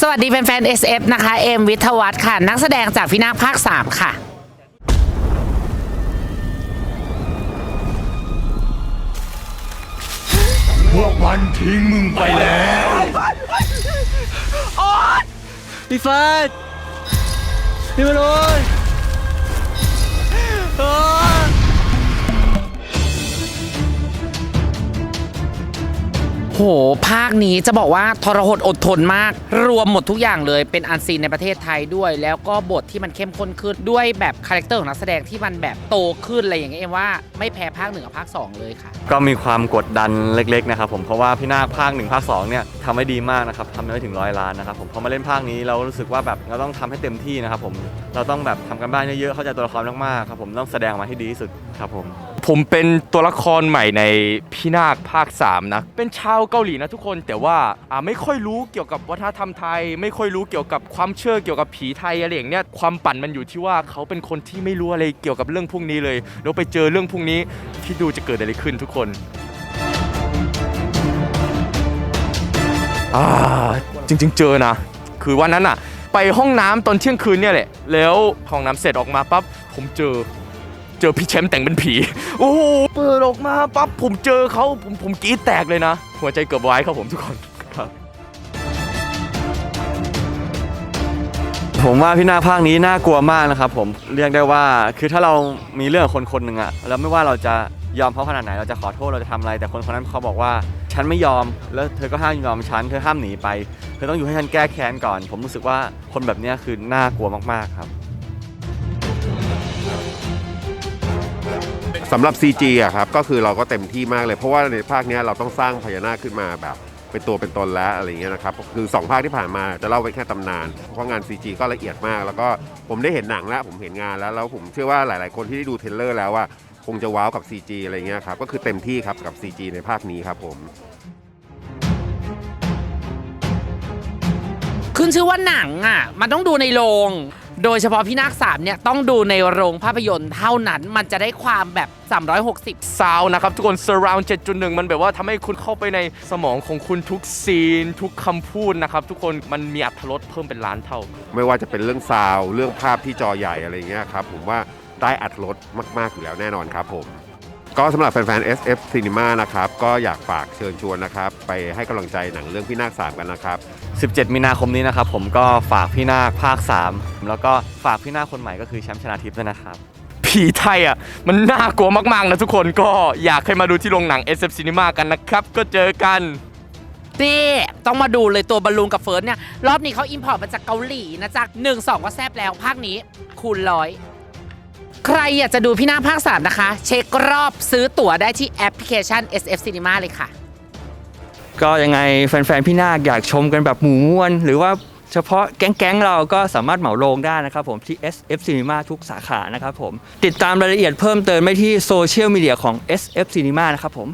สวัสดีแฟนๆ SF นะคะ เอ็มวิทวัฒน์ค่ะ นักแสดงจากพินาคภาค 3 ค่ะ พวกมันทิ้งมึงไปแล้ว พี่เฟิร์สพี่มารุนโอ้ โห ภาคนี้จะบอกว่าทรหดอดทนมาก รวมหมดทุกอย่างเลยเป็นอันซีนในประเทศไทยด้วย แล้วก็บทที่มันเข้มข้นขึ้นด้วยแบบคาแรคเตอร์ของนักแสดงที่มันแบบโตขึ้นอะไรอย่างเงี้ยเอ็มว่าไม่แพ้ภาคหนึ่งกับภาค2เลยค่ะ ก็มีความกดดันเล็กๆนะครับผมเพราะว่าพี่นาคภาคหนึ่งภาคสองเนี่ยทำได้ดีมากนะครับทำได้ถึงร้อยล้านนะครับผมพอมาเล่นภาคนี้เรารู้สึกว่าแบบเราต้องทำให้เต็มที่นะครับผมเราต้องแบบทำกันบ้านเยอะๆเข้าใจตัวละครมากๆครับผมต้องแสดงมาให้ดีที่สุดครับผม ผมเป็นตัวละครใหม่ในพี่นาคภาค 3 นะ เป็นชาวเกาหลีนะทุกคนแต่ว่าอ่าไม่ค่อยรู้เกี่ยวกับวัฒนธรรมไทย ไม่ค่อยรู้เกี่ยวกับความเชื่อเกี่ยวกับผีไทยอะไรอย่างเนี้ยความปั่นมันอยู่ที่ว่าเขาเป็นคนที่ไม่รู้อะไรเกี่ยวกับเรื่องพวกนี้เลยแล้วไปเจอเรื่องพวกนี้ที่ดูจะเกิดอะไรขึ้นทุกคนอ่าจริง ๆ เจอนะ คือวันนั้นอะไปห้องน้ำตอนเที่ยงคืนเนี่ยแหละแล้วห้องน้ำเสร็จออกมาปั๊บผมเจอ เจอพี่แชมป์แต่งเป็นผี โอ้โหเปิดออกมาปั๊บผมเจอเขาผมผมกรี๊ดแตกเลยนะ หัวใจเกือบวายครับผมทุกคนครับ ผมว่าพี่นาภาคนี้น่ากลัวมากนะครับผมเรียกได้ว่าคือถ้าเรามีเรื่องกับคนคนหนึ่งอะแล้วไม่ว่าเราจะยอมเขาขนาดไหนเราจะขอโทษเราจะทำอะไร แต่คนคนนั้นเขาบอกว่าฉันไม่ยอม แล้วเธอก็ห้ามยอมฉันเธอห้ามหนีไปเธอต้องอยู่ให้ฉันแก้แค้นก่อน ผมรู้สึกว่าคนแบบเนี้ยคือน่ากลัวมากๆครับ สำหรับ CG อะครับก็คือเราก็เต็มที่มากเลย เพราะว่าในภาคเนี้ยเราต้องสร้างพญานาคขึ้นมาแบบ เป็นตัวเป็นตนแล้วอะไรเงี้ยนะครับคือ 2 ภาคที่ผ่านมาจะเล่าไว้แค่ตำนาน เพราะงาน CG ก็ละเอียดมาก แล้วก็ผมได้เห็นหนังแล้ว ผมเห็นงานแล้วแล้วผมเชื่อว่าหลาย ๆ คนที่ได้ดูเทรลเลอร์แล้วว่าคงจะว้าวกับ CG อะไรเงี้ยครับก็คือเต็มที่ครับกับ CG ในภาคนี้ครับผม ขึ้นชื่อว่าหนังอะ มันต้องดูในโรง โดยเฉพาะพี่นาคสามเนี่ยต้องดูในโรงภาพยนตร์เท่านั้นมันจะได้ความแบบ 360 ซาวนะครับ ทุกคน surround 7.1 มันแบบว่าทำให้คุณเข้าไปในสมองของคุณทุกซีน ทุกคำพูดนะครับ ทุกคนมันมีอรรถรสเพิ่มเป็นล้านเท่า ไม่ว่าจะเป็นเรื่องซาวด์เรื่องภาพที่จอใหญ่อะไรเงี้ยครับผมว่าได้อัดรสมาก ๆ อยู่แล้วแน่นอนครับผม ก็สำหรับแฟนๆ SF Cinema นะครับ ก็อยากฝากเชิญชวนนะครับ ไปให้กำลังใจหนังเรื่องพี่นาคสามกันนะครับ 17 มีนาคมนี้นะครับ ผมก็ฝากพี่นาคภาค 3 แล้วก็ฝากพี่นาคคนใหม่ก็คือแชมป์ชนาทิพย์ด้วยนะครับผีไทยอะมันน่ากลัวมากๆนะทุกคนก็อยากให้มาดูที่โรงหนัง SF Cinema กันนะครับ ก็เจอกันนี่ต้องมาดูเลยตัวบอลลูนกับเฟิร์สเนี่ยรอบนี้เขาอิมพอร์ตมาจากเกาหลีนะจ๊ะหนึ่งสองก็แซบแล้วภาคนี้คูณร้อย ใครอยากจะดูพี่นาคภาคสามนะคะ เช็ครอบซื้อตั๋วได้ที่แอปพลิเคชัน SF Cinema เลยค่ะ ก็ยังไงแฟนๆ พี่นาคอยากชมกันแบบหมู่มวนหรือว่าเฉพาะแก๊งๆ เราก็สามารถเหมาโรงได้นะครับผมที่ SF Cinema ทุกสาขานะครับผม ติดตามรายละเอียดเพิ่มเติมได้ที่โซเชียลมีเดียของ SF Cinema นะครับผม